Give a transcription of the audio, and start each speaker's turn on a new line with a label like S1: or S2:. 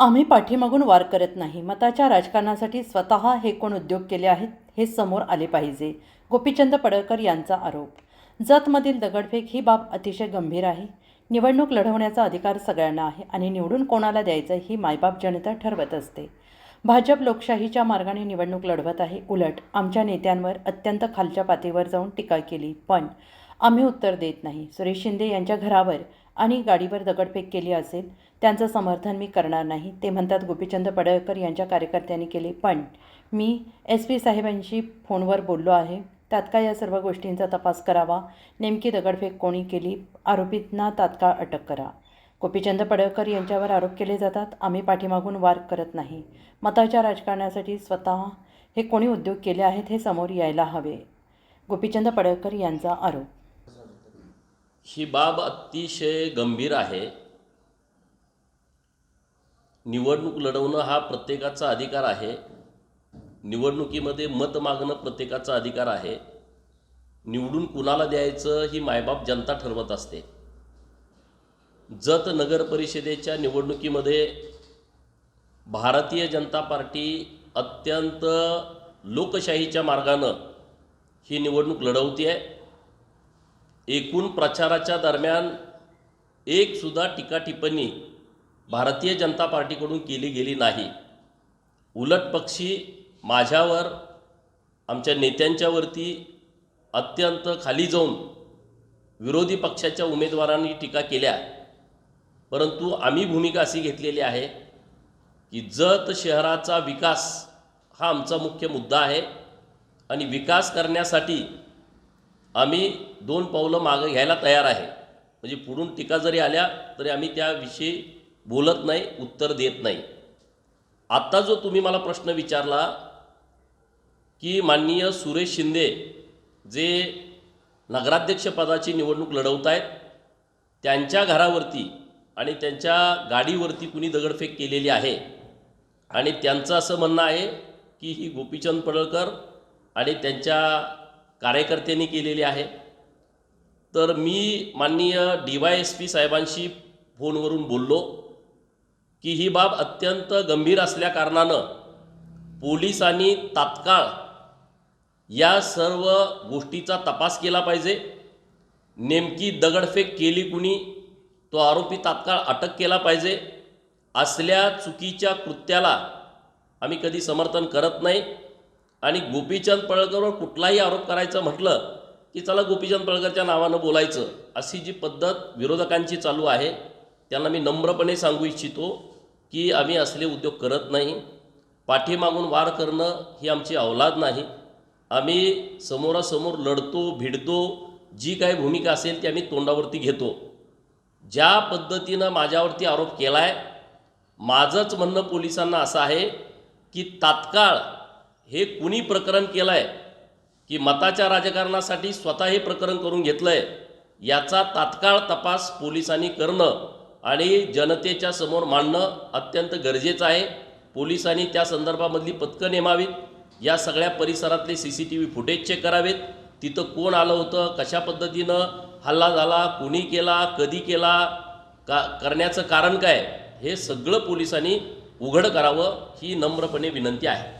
S1: आम्ही पाठीमागून वार करत नाही. मताच्या राजकारणासाठी स्वतः हे कोण उद्योग केले आहेत हे समोर आले पाहिजे गोपीचंद पडळकर यांचा आरोप. जतमधील दगडफेक ही बाब अतिशय गंभीर आहे. निवडणूक लढवण्याचा अधिकार सगळ्यांना आहे आणि निवडून कोणाला द्यायचं ही मायबाप जनता ठरवत असते. भाजप लोकशाहीच्या मार्गाने निवडणूक लढवत आहे. उलट आमच्या नेत्यांवर अत्यंत खालच्या पातळीवर जाऊन टीका केली. पण आम्ही उत्तर देत नाही. सुरेश शिंदे यांच्या घरावर आणि गाडीवर दगडफेक केली असेल त्यांचं समर्थन मी करणार नाही. ते म्हणतात गोपीचंद पडळकर यांच्या कार्यकर्त्यांनी केले. पण मी एस पी साहेबांशी फोनवर बोललो आहे. तात्काळ या सर्व गोष्टींचा तपास करावा? नेमकी दगडफेक कोणी केली? आरोपींना तात्काळ अटक करा. गोपीचंद पडळकर यांच्यावर आरोप केले जातात. आम्ही पाठीमागून वार करत नाही. मताच्या राजकारणासाठी स्वतः हे कोणी उद्योग केले आहेत हे समोर यायला हवे. गोपीचंद पडळकर यांचा आरोप.
S2: ही बाब अतिशय गंभीर आहे. निवडणूक लढवणं हा प्रत्येकाचा अधिकार आहे. निवडणुकीमध्ये मत मागणं प्रत्येकाचा अधिकार आहे. निवडून कुणाला द्यायचं ही मायबाप जनता ठरवत असते. जत नगर परिषदेच्या निवडणुकीमध्ये भारतीय जनता पार्टी अत्यंत लोकशाहीच्या मार्गानं ही निवडणूक लढवती आहे एकूण प्रचाराच्या दरम्यान एकसुद्धा टीका टिप्पणी भारतीय जनता पार्टीकडून केली गेली नाही. उलट पक्षी माझ्यावर आमच्या नेत्यांच्यावरती अत्यंत खाली जाऊन विरोधी पक्षाच्या उमेदवारांनी टीका केल्या. परंतु आम्ही भूमिका अशी घेतलेली आहे की जत शहराचा विकास हा आमचा मुख्य मुद्दा आहे आणि विकास करण्यासाठी आम्ही दोन पावलं मागं घ्यायला तयार आहे. म्हणजे पुढून टीका जरी आल्या तरी आम्ही त्याविषयी बोलत नाही उत्तर देत नाही. आत्ता जो तुम्ही मला प्रश्न विचारला की माननीय सुरेश शिंदे जे नगराध्यक्षपदाची निवडणूक लढवत आहेत त्यांच्या घरावरती आणि त्यांच्या गाडीवरती कुणी दगडफेक केलेली आहे? आणि त्यांचं असं म्हणणं आहे की ही गोपीचंद पडळकर आणि त्यांच्या कार्यकर्त्यांनी केलेली आहे. तर मी माननीय डी वाय एस पी साहेबांशी फोनवरून बोललो की ही बाब अत्यंत गंभीर असल्याकारणानं पोलिसांनी तात्काळ या सर्व गोष्टीचा तपास केला पाहिजे. नेमकी दगडफेक केली कुणी? तो आरोपी तात्काळ अटक केला पाहिजे. असल्या चुकीच्या कृत्याला आम्ही कधी समर्थन करत नाही. आणि गोपीचंद पळकरवर कुठलाही आरोप करायचा म्हटलं की चला गोपीचंद पळकरच्या नावानं बोलायचं. अशी जी पद्धत विरोधकांची चालू आहे त्यांना मी नम्रपणे सांगू इच्छितो की आम्ही असले उद्योग करत नाही. पाठीमागून वार करणं ही आमची अवलाद नाही. आम्ही समोरासमोर लढतो भिडतो जी काही भूमिका असेल ती आम्ही तोंडावरती घेतो. ज्या पद्धतीनं माझ्यावरती आरोप केला आहे माझंच म्हणणं पोलिसांना असं आहे की तात्काळ हे कुणी प्रकरण केलं आहे की मताच्या राजकारणासाठी स्वतः हे प्रकरण करून घेतलं आहे याचा तात्काळ तपास पोलिसांनी करणं आणि जनतेच्या समोर मांडणं अत्यंत गरजेचं आहे. पोलिसांनी त्या संदर्भामधली पथकं नेमावीत. या सगळ्या परिसरातले C C T V footage check करावेत. तिथं कोण आलं होतं? कशा पद्धतीनं हल्ला झाला? कोणी केला? कधी केला? का करण्याचं कारण काय? हे सगळं पोलिसांनी उघड करावं ही नम्रपणे विनंती आहे.